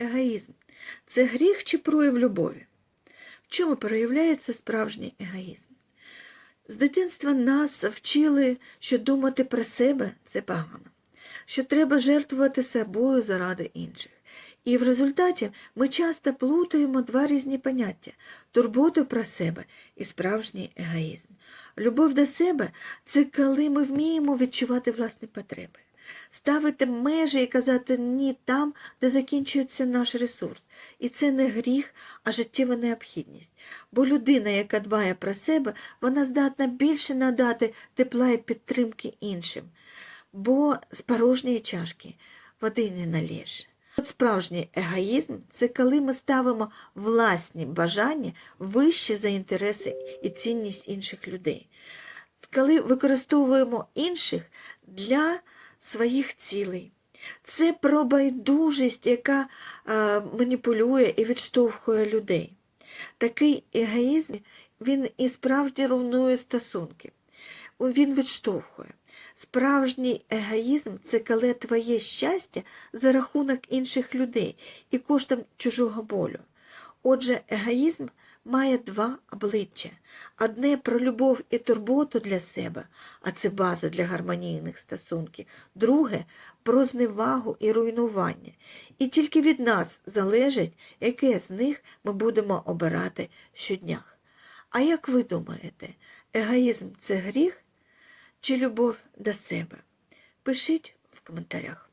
егоїзм це гріх чи прояв любові? В чому проявляється справжній егоїзм? З дитинства нас вчили, що думати про себе це погано, що треба жертвувати собою заради інших. І в результаті ми часто плутаємо два різні поняття турботу про себе і справжній егоїзм. Любов до себе це коли ми вміємо відчувати власні потреби, ставити межі і казати ні там, де закінчується наш ресурс. І це не гріх, а життєва необхідність. Бо людина, яка дбає про себе, вона здатна більше надати тепла і підтримки іншим. Бо з порожньої чашки води не налєш. От справжній егоїзм це коли ми ставимо власні бажання вище за інтереси і цінність інших людей. Коли використовуємо інших для своїх цілей. Це про байдужість, яка е, маніпулює і відштовхує людей. Такий егоїзм він і справді руйнує стосунки. Він відштовхує. Справжній егоїзм це коли твоє щастя за рахунок інших людей і коштом чужого болю. Отже, егоїзм має два обличчя: одне про любов і турботу для себе, а це база для гармонійних стосунків, друге про зневагу і руйнування. І тільки від нас залежить, яке з них ми будемо обирати щодня. А як ви думаєте, егоїзм це гріх чи любов до себе? Пишіть в коментарях.